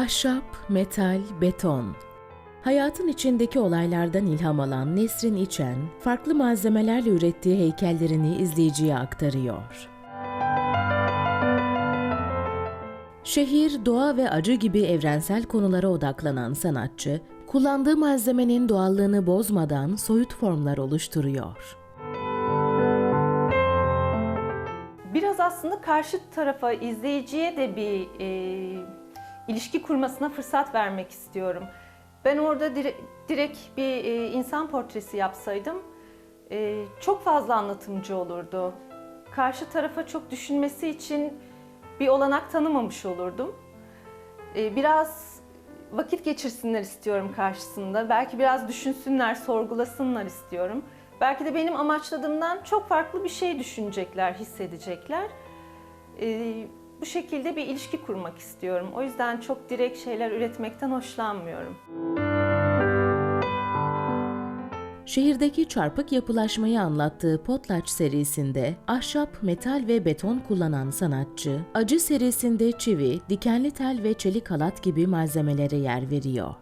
Ahşap, metal, beton. Hayatın içindeki olaylardan ilham alan Nesrin İçen, farklı malzemelerle ürettiği heykellerini izleyiciye aktarıyor. Şehir, doğa ve acı gibi evrensel konulara odaklanan sanatçı, kullandığı malzemenin doğallığını bozmadan soyut formlar oluşturuyor. Biraz aslında karşı tarafa, izleyiciye de bir e, ilişki kurmasına fırsat vermek istiyorum. Ben orada dire- direkt bir e, insan portresi yapsaydım e, çok fazla anlatımcı olurdu. Karşı tarafa çok düşünmesi için bir olanak tanımamış olurdum. E, biraz vakit geçirsinler istiyorum karşısında. Belki biraz düşünsünler, sorgulasınlar istiyorum. Belki de benim amaçladığımdan çok farklı bir şey düşünecekler, hissedecekler. Bu şekilde bir ilişki kurmak istiyorum. O yüzden çok direkt şeyler üretmekten hoşlanmıyorum. Şehirdeki çarpık yapılaşmayı anlattığı Potlaç serisinde ahşap, metal ve beton kullanan sanatçı, Acı serisinde çivi, dikenli tel ve çelik halat gibi malzemelere yer veriyor.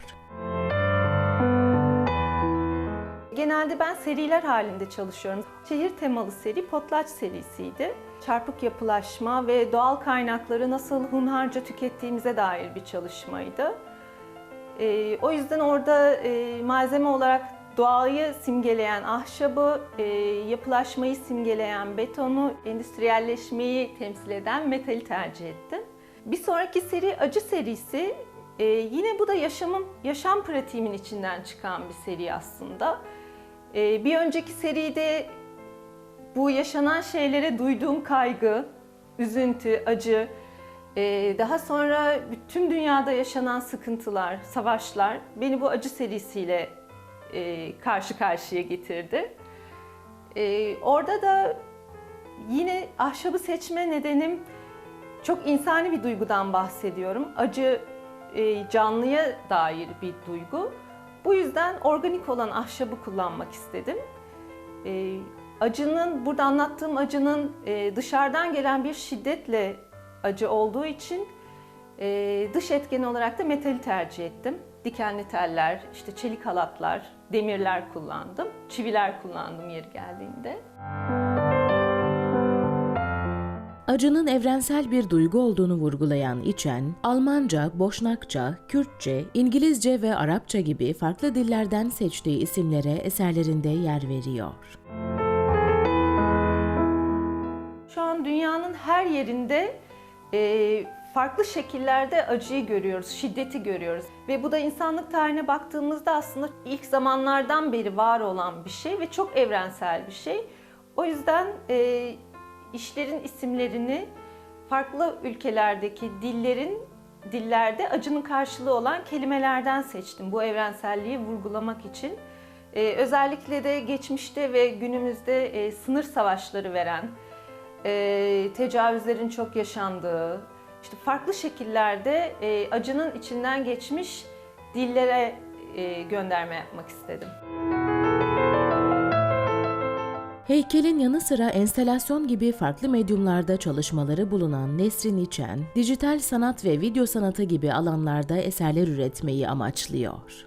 Genelde ben seriler halinde çalışıyorum. Şehir temalı seri Potlaç serisiydi. Çarpık yapılaşma ve doğal kaynakları nasıl hunharca tükettiğimize dair bir çalışmaydı. Ee, o yüzden orada e, malzeme olarak doğayı simgeleyen ahşabı, e, yapılaşmayı simgeleyen betonu, endüstriyelleşmeyi temsil eden metali tercih ettim. Bir sonraki seri Acı serisi. E, yine bu da yaşamım, yaşam pratiğimin içinden çıkan bir seri aslında. E, bir önceki seride bu yaşanan şeylere duyduğum kaygı, üzüntü, acı, ee, daha sonra tüm dünyada yaşanan sıkıntılar, savaşlar beni bu acı serisiyle e, karşı karşıya getirdi. Ee, orada da yine ahşabı seçme nedenim çok insani bir duygudan bahsediyorum. Acı e, canlıya dair bir duygu. Bu yüzden organik olan ahşabı kullanmak istedim. Ee, acının, burada anlattığım acının e, dışarıdan gelen bir şiddetle acı olduğu için e, dış etken olarak da metali tercih ettim. Dikenli teller, işte çelik halatlar, demirler kullandım. Çiviler kullandım yeri geldiğinde. Acının evrensel bir duygu olduğunu vurgulayan İçen, Almanca, Boşnakça, Kürtçe, İngilizce ve Arapça gibi farklı dillerden seçtiği isimlere eserlerinde yer veriyor. Şu an dünyanın her yerinde e, farklı şekillerde acıyı görüyoruz, şiddeti görüyoruz. Ve bu da insanlık tarihine baktığımızda aslında ilk zamanlardan beri var olan bir şey ve çok evrensel bir şey. O yüzden e, işlerin isimlerini farklı ülkelerdeki dillerin dillerde acının karşılığı olan kelimelerden seçtim bu evrenselliği vurgulamak için. E, özellikle de geçmişte ve günümüzde e, sınır savaşları veren, e, tecavüzlerin çok yaşandığı, işte farklı şekillerde e, acının içinden geçmiş dillere e, gönderme yapmak istedim. Heykelin yanı sıra enstelasyon gibi farklı medyumlarda çalışmaları bulunan Nesrin İçen, dijital sanat ve video sanatı gibi alanlarda eserler üretmeyi amaçlıyor.